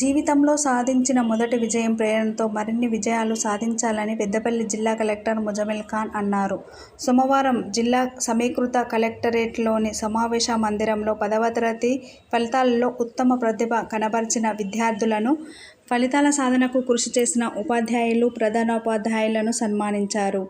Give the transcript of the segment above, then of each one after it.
జీవితంలో సాధించిన మొదటి విజయం ప్రేరణతో మరిన్ని విజయాలు సాధించాలని పెద్దపల్లి జిల్లా కలెక్టర్ ముజమిల్ ఖాన్ అన్నారు. సోమవారం జిల్లా సమీకృత కలెక్టరేట్లోని సమావేశ మందిరంలో పదవ తరగతి ఫలితాలలో ఉత్తమ ప్రతిభ కనబర్చిన విద్యార్థులను, ఫలితాల సాధనకు కృషి చేసిన ఉపాధ్యాయులు, ప్రధానోపాధ్యాయులను సన్మానించారు.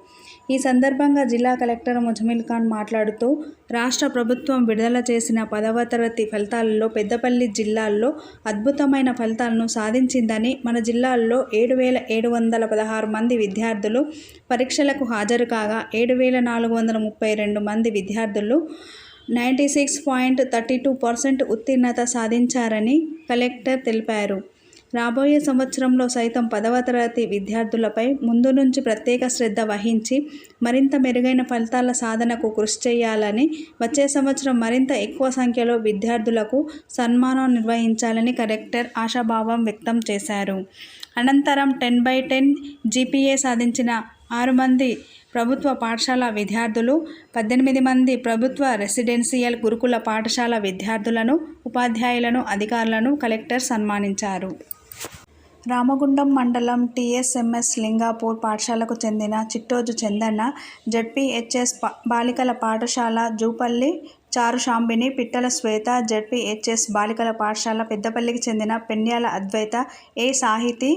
ఈ సందర్భంగా జిల్లా కలెక్టర్ ముజమిల్ ఖాన్ మాట్లాడుతూ రాష్ట్ర ప్రభుత్వం విడుదల చేసిన పదవ తరగతి ఫలితాలలో పెద్దపల్లి జిల్లాల్లో అద్భుతమైన ఫలితాలను సాధించిందని, మన జిల్లాల్లో ఏడు వేల ఏడు వందల పదహారు మంది విద్యార్థులు పరీక్షలకు హాజరు కాగా ఏడు వేల నాలుగు వందల ముప్పై రెండు మంది విద్యార్థులు ninety six point thirty two percent ఉత్తీర్ణత సాధించారని కలెక్టర్ తెలిపారు. రాబోయే సంవత్సరంలో సైతం పదవ తరగతి విద్యార్థులపై ముందు నుంచి ప్రత్యేక శ్రద్ధ వహించి మరింత మెరుగైన ఫలితాల సాధనకు కృషి చేయాలని, వచ్చే సంవత్సరం మరింత ఎక్కువ సంఖ్యలో విద్యార్థులకు సన్మానం నిర్వహించాలని కలెక్టర్ ఆశాభావం వ్యక్తం చేశారు. అనంతరం టెన్ బై టెన్ జీపీఏ సాధించిన ఆరు మంది ప్రభుత్వ పాఠశాల విద్యార్థులు, పద్దెనిమిది మంది ప్రభుత్వ రెసిడెన్షియల్ గురుకుల పాఠశాల విద్యార్థులను, ఉపాధ్యాయులను, అధికారులను కలెక్టర్ సన్మానించారు. రామగుండం మండలం టీఎస్ఎంఎస్ లింగాపూర్ పాఠశాలకు చెందిన చిట్టోజు చందన్న, జడ్పీహెచ్ఎస్ బాలికల పాఠశాల జూపల్లి చారుషాంబిని, పిట్టల శ్వేత, జడ్పీహెచ్ఎస్ బాలికల పాఠశాల పెద్దపల్లికి చెందిన పెన్యాల అద్వైత, ఏ సాహితీ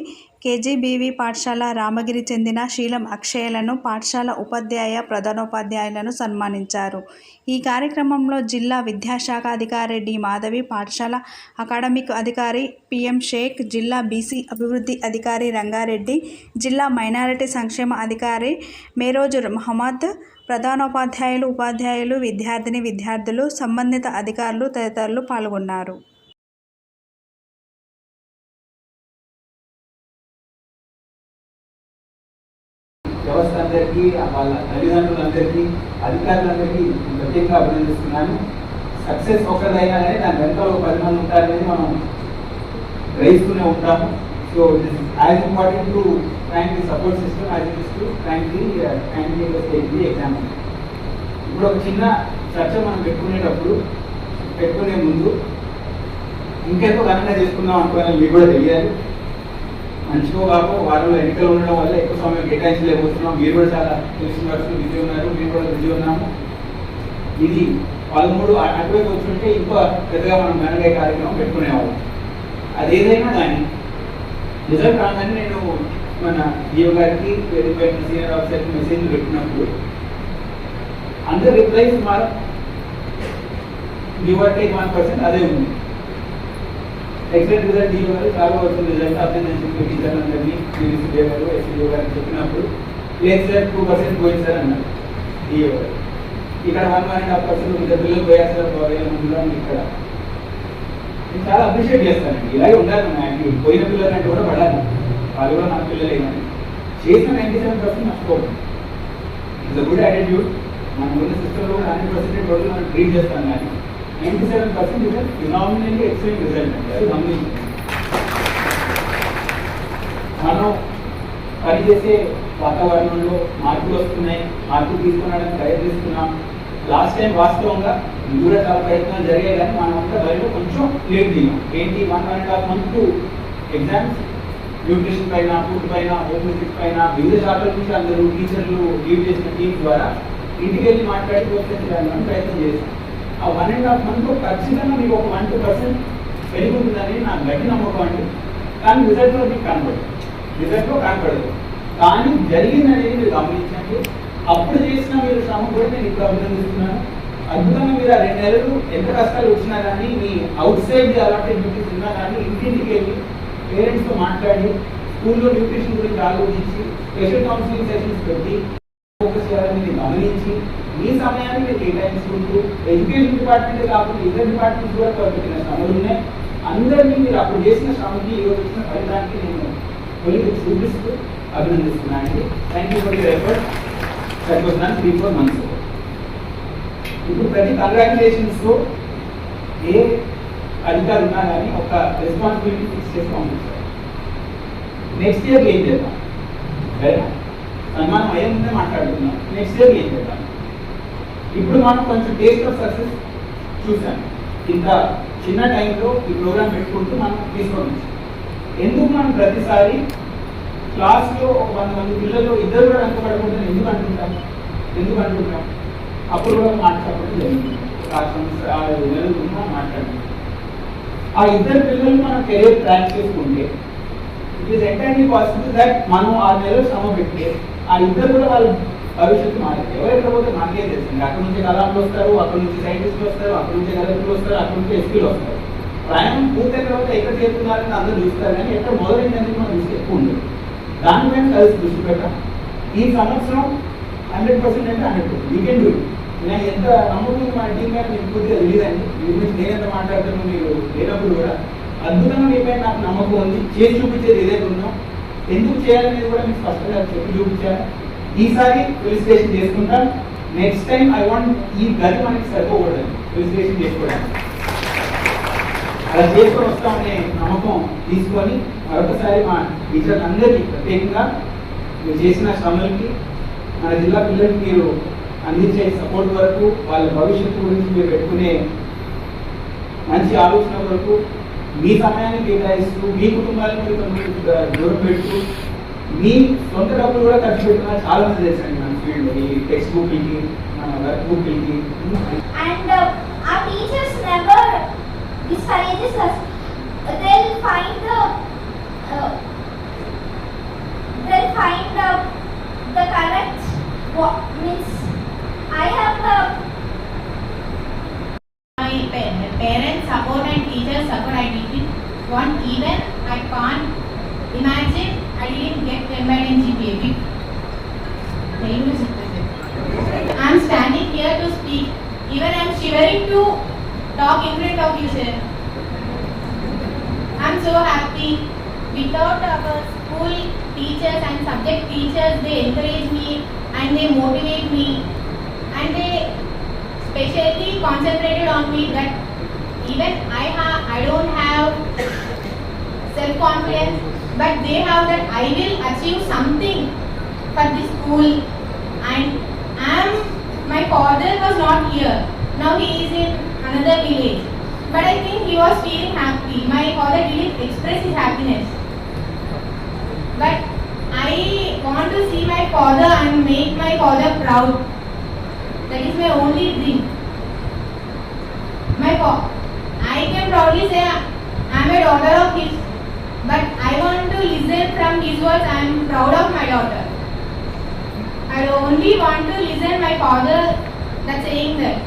కేజీబీవీ పాఠశాల రామగిరి చెందిన శీలం అక్షయలను పాఠశాల ఉపాధ్యాయ, ప్రధానోపాధ్యాయులను సన్మానించారు. ఈ కార్యక్రమంలో జిల్లా విద్యాశాఖ అధికారి డి. మాధవి, పాఠశాల అకాడమిక్ అధికారి పీఎం షేక్, జిల్లా బీసీ అభివృద్ధి అధికారి రంగారెడ్డి, జిల్లా మైనారిటీ సంక్షేమ అధికారి మేరోజు మహమ్మద్, ప్రధానోపాధ్యాయులు, ఉపాధ్యాయులు, విద్యార్థిని విద్యార్థులు, సంబంధిత అధికారులు తదితరులు పాల్గొన్నారు. వాళ్ళ తల్లిదండ్రులందరికీ అధికారులందరికీ ప్రత్యేకంగా అభినందిస్తున్నాను. సక్సెస్ ఒకరిదైనా కానీ దాని వెనక ఒక పది మంది ఉంటారనేది మనం గ్రహిస్తూనే ఉంటాము. So it is as important to thank the support system as it is to thank the thank the exam ఇప్పుడు ఒక చిన్న చర్చ మనం పెట్టుకునేటప్పుడు పెట్టుకునే ముందు ఇంకెంతో ఘనంగా చేసుకుందాం అనుకోవాలని మీకు కూడా తెలియాలి. మంచిగా కాక వారంలో ఎన్నికలు ఉండడం వల్ల ఎక్కువ సమయం కేటాయించలేకపోతున్నాం. మీరు కూడా చాలా తెలిసిన వరకు బిజీ ఉన్నారు మేము కూడా బిజీ ఉన్నాము. ఇది పదమూడు అటువైపు వచ్చుంటే ఇంకా పెద్దగా మనం ఘనంగా కార్యక్రమం పెట్టుకునేవాళ్ళం అది ఏదైనా కానీ రిజల్ట్ రాగానే నేను మన జీవ గారికి వెరిఫైడ్ సీనియర్ ఆఫీసర్కి మెసేజ్ పెట్టినప్పుడు అందరు రిప్లైస్ మార give or take one percent అదే ఉంది. ఎక్సలెంట్ రిజల్ట్ ఈ వారు చాలా వస్తుంది రిజల్ట్ అర్థం చెప్పి టీచర్ అందరినీ యూనివర్సిటీ గారు ఎస్సీ గారు చెప్పినప్పుడు లేదు సార్ టూ పర్సెంట్ పోయింది సార్ అన్నారు ఈ వారు ఇక్కడ one one and half percent ఇద్దరు పిల్లలు పోయారు సార్ వేల ఇక్కడ. నేను చాలా అప్రిషియేట్ చేస్తానండి. ఇలాగే ఉండాలి మన యాక్టివిటీ పోయిన పిల్లలంటే కూడా పడాలి. వాళ్ళు కూడా నా పిల్లలే కానీ. చేసిన నైంటీ సెవెన్ పర్సెంట్ మర్చిపోదు ఇట్స్ గుడ్ యాటిట్యూడ్ మన ఉన్న సిస్టంలో హండ్రెడ్ పర్సెంట్ రోజులు మనం ట్రీట్ చేస్తాం కానీ. Ninety seven percent result phenomenally excellent result అండి అది గమనించండి మనం పనిచేసే వాతావరణంలో మార్పులు వస్తున్నాయి మార్పులు తీసుకురావడానికి ప్రయత్నిస్తున్నాం. లాస్ట్ టైం వాస్తవంగా కూడా చాలా ప్రయత్నాలు జరిగాయి కానీ మనం అంతా బయట కొంచెం లేట్ దిగాం ఏంటి one and half month exams nutrition పైన ఫుడ్ పైన హోమియోపతిక్ పైన వివిధ శాఖల నుంచి అందరూ టీచర్లు లీవ్ చేసిన టీం ద్వారా ఇంటికి వెళ్ళి మాట్లాడి ప్రోత్సహించడానికి ప్రయత్నం చేశాం. ఆ వన్ అండ్ హాఫ్ మంత్ ఖచ్చితంగా మీకు ఒక వన్ టూ పర్సెంట్ పెరుగుతుందని నాకు గట్టి నమ్మకం అండి. కానీ రిజల్ట్లో మీకు కనపడదు. రిజల్ట్లో కనపడదు. కానీ జరిగిందనేది మీరు గమనించండి. అప్పుడు చేసిన మీరు శ్రమ కూడా నేను ఇప్పుడు అభినందిస్తున్నాను. అద్భుతంగా మీరు ఆ రెండు నెలలు ఎంత కష్టాలు వచ్చినా కానీ మీ అవుట్ సైడ్ అలాంటి డ్యూటీస్ ఉన్నా కానీ ఇంటింటికి వెళ్ళి పేరెంట్స్తో మాట్లాడి స్కూల్లో న్యూట్రిషన్ గురించి ఆలోచించి స్పెషల్ కౌన్సిలింగ్ సెషన్స్ పెట్టి ఫోకస్ చేయాలని గమనించి మీ సమయాన్ని మీరు కేటాయించుకుంటూ ఎడ్యుకేషన్ డిపార్ట్మెంట్ కాకుండా ఇతర డిపార్ట్మెంట్స్ కూడా పెట్టిన శ్రమలు ఉన్నాయి. అందరినీ మీరు అప్పుడు చేసిన శ్రమకి ఈరోజు వచ్చిన ఫలితానికి నేను కొలికి చూపిస్తూ అభినందిస్తున్నానండి thank you for your effort సరిపోతున్నాను three four months ఇప్పుడు ప్రతి కంగ్రాచులేషన్స్ ఏ అధికారి ఉన్నా కానీ ఒక రెస్పాన్సిబిలిటీ ఫిక్స్ చేసి పంపించారు నెక్స్ట్ ఇయర్ ఏం చేద్దాం? సరేనా సన్మానం అయ్యే ముందే మాట్లాడుతున్నాం నెక్స్ట్ ఇయర్ ఏం చేద్దాం? ఇప్పుడు మనం కొంచెం టేస్ట్ ఆఫ్ సక్సెస్ చూసాం ఇంత చిన్న టైంలో ఈ ప్రోగ్రామ్ పెట్టుకుంటూ మనం తీసుకోవచ్చు. ఎందుకు మనం ప్రతిసారి క్లాస్లో ఒక వంద మంది పిల్లలు ఇద్దరు కూడా వెనకబడకుండా ఎందుకు అంటుంటాం? ఎందుకు అంటుంటాం? అప్పుడు కూడా మాట్లాడడం జరిగింది. ఒక ఆరు ఆరు ఆ ఇద్దరు పిల్లలు మనం కెరీర్ ట్రాక్ చేసుకుంటే it is entirely possible that మనం ఆ నెలలు శ్రమ పెడితే ఆ ఇద్దరు కూడా వాళ్ళు భవిష్యత్తు మారింది ఎవరెక్కడ పోతే మనకే తెలిసింది. అక్కడ నుంచి కళాంలు వస్తారు అక్కడ నుంచి సైంటిస్టులు వస్తారు అక్కడ నుంచి గలకులు వస్తారు అక్కడ నుంచి ఎస్పీలు వస్తారు. ప్రయాణం పూర్తయిన తర్వాత ఎక్కడ చేరుతున్నారని అందరూ చూస్తారు కానీ ఎక్కడ మొదలైందని మనం దృష్టి ఎక్కువ ఉండదు. దానిపైన కలిసి దృష్టి పెట్టాం. ఈ సంవత్సరం హండ్రెడ్ పర్సెంట్ అంటే hundred percent. You can do నేను ఎంత నమ్మకం మా టీం గారు మీకు పూర్తిగా తెలియదండి మీ గురించి నేను ఎంత మాట్లాడుతాను మీరు లేనప్పుడు కూడా అద్భుతంగా మీపై నాకు నమ్మకం ఉంది. చేసి చూపించేది ఏదైతే ఉందో ఎందుకు చేయాలనేది కూడా మీకు స్పష్టంగా చెప్పి చూపించాలి ఈసారి ఫెలిసిటేషన్ చేసుకుంటాం. నెక్స్ట్ టైం ఐ వాంట్ ఈ గది మనకి సరిపోకూడదు. ఫెలిసిటేషన్ చేసుకోవడానికి. అలా చేసుకొని వస్తామనే నమ్మకం తీసుకొని మరొకసారి మా టీచర్ అందరికీ ప్రత్యేకంగా మీరు చేసిన శ్రమలకి మన జిల్లా పిల్లలకి మీరు అందించే సపోర్ట్ వరకు వాళ్ళ భవిష్యత్తు గురించి మీరు పెట్టుకునే మంచి ఆలోచన వరకు మీ సమయాన్ని కేటాయిస్తూ మీ కుటుంబాలను మీరు దూరం పెడుతూ మీ సొంత డబ్బులు కూడా ఖర్చు పెట్టుకున్న చాలా మంది తెలుసండి మన ఫీల్డ్ ఈ టెక్స్ట్ బుక్లకి మన work బుక్లకి and uh, our teachers never discourages us. They'll find the uh, they'll find the the correct what means. I have the My pa- parents support and teachers support. I didn't want even. I can't imagine. Didn't get 10 by 10 GPA. I'm standing here to speak. Even I'm shivering to talk in front of you, sir. I'm so happy. Without our school teachers and subject teachers, they encourage me and they motivate me and they specially concentrated on me that even I have I don't have self confidence but they have that I will achieve something for this school. And am my father was not here. Now he is in another village. But I think he was feeling happy. My father didn't express his happiness. But I want to see my father and make my father proud. That is my only dream. My fa- I can proudly say I am a daughter of his, but I want to listen from his words. I am proud of my daughter. I only want to listen my father that saying that.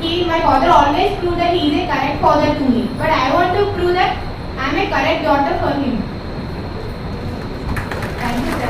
He, my father always proved that he is a correct father to me, but I want to prove that I am a correct daughter for him. Thank you, sir.